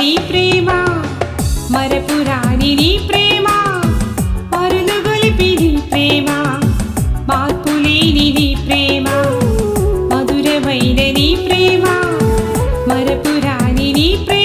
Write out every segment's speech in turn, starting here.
నీ ప్రేమ మరపురాని నీ ప్రేమ మరులు గొలిపి నీ ప్రేమ మార్పు లేని నీ ప్రేమ మధురమైన నీ ప్రేమ మరపురాని నీ ప్రేమ.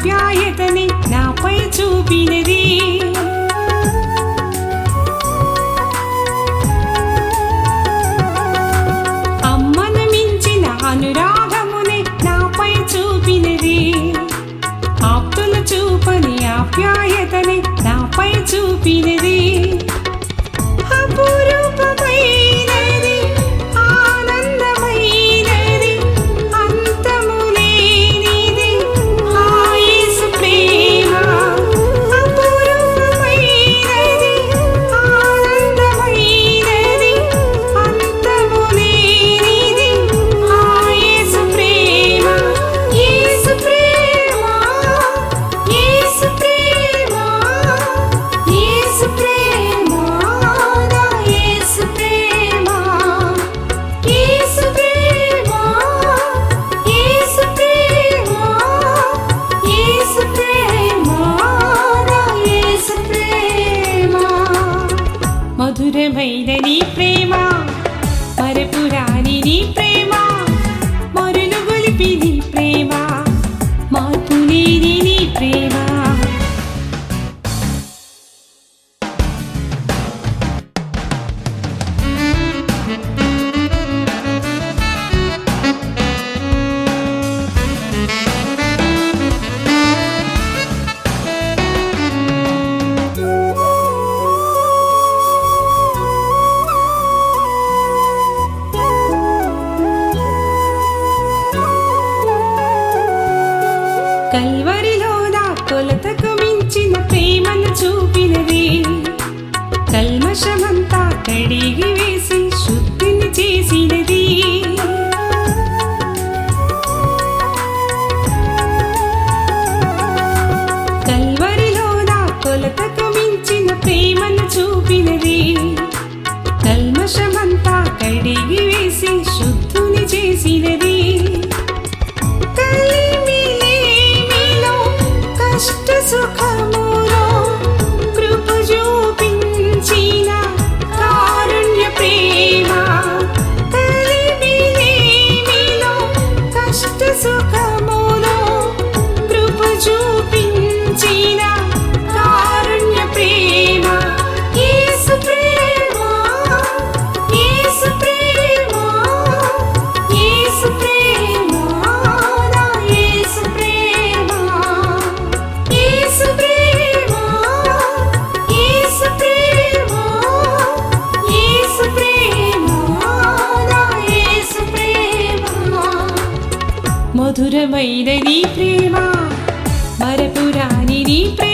ఆప్యాయతని నాపై చూపినది. మధురమైనది ప్రేమ. మరపురాని ప్రేమ. కల్వరిలో దా కొలతకు మించిన ప్రేమను చూపినది. కల్మషమంతా కడిగివే So come. మధురమైనది ప్రేమ మరపురాని ప్రేమ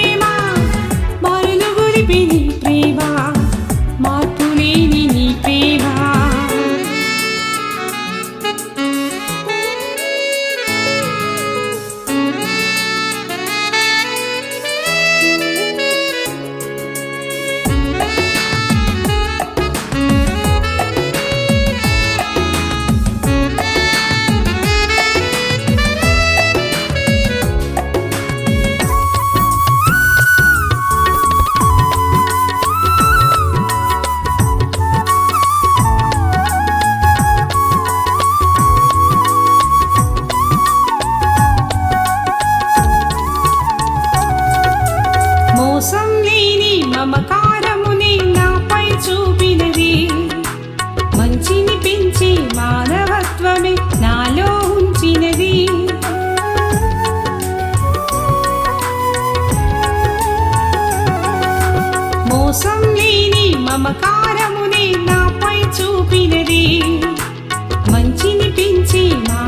మోసం లేని మమకారమునే నాపై చూపినది. మంచిని పెంచి మానవత్వమే నాలో ఉంచినది. మోసం లేని మమకారమునే నాపై చూపినది. మంచిని పెంచి మా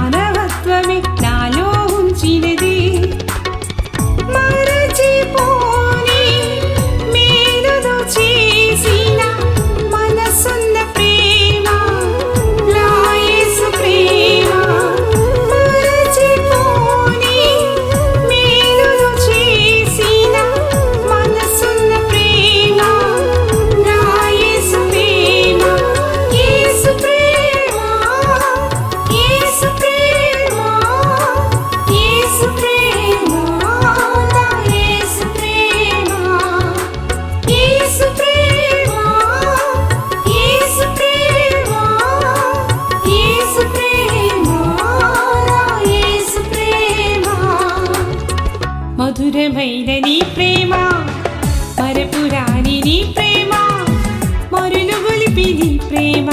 మధురమైన నీ ప్రేమ మరపురాని నీ ప్రేమ మరులు గొలిపి నీ ప్రేమ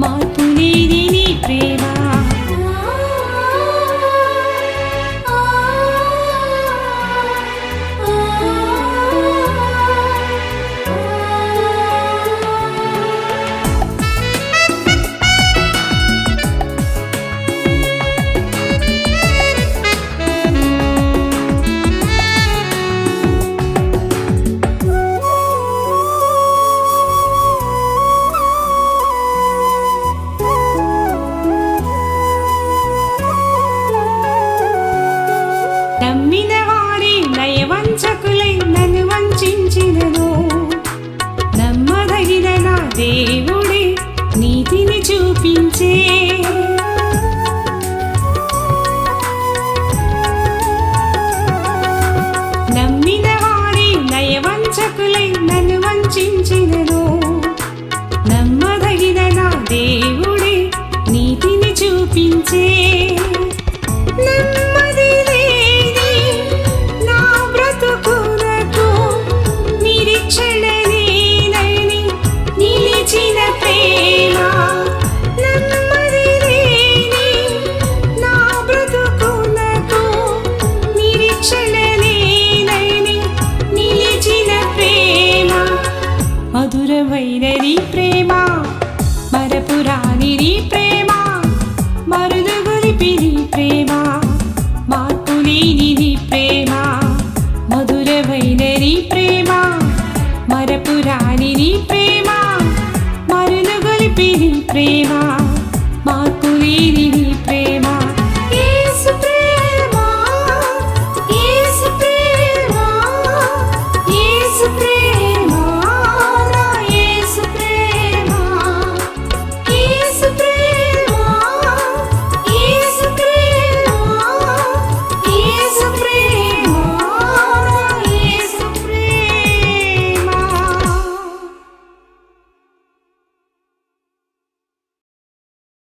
మార్పు లేని నీ ప్రేమ 静。మధురమైన నీ ప్రేమ మరపురాని నీ ప్రేమ మరుదు గొలిపి నీ ప్రేమ మార్పు లేని నీ ప్రేమ మధురమైన నీ ప్రేమ మరపురాని నీ ప్రేమ మరుదు గొలిపి నీ ప్రేమ మార్పు లేని నీ ప్రేమ.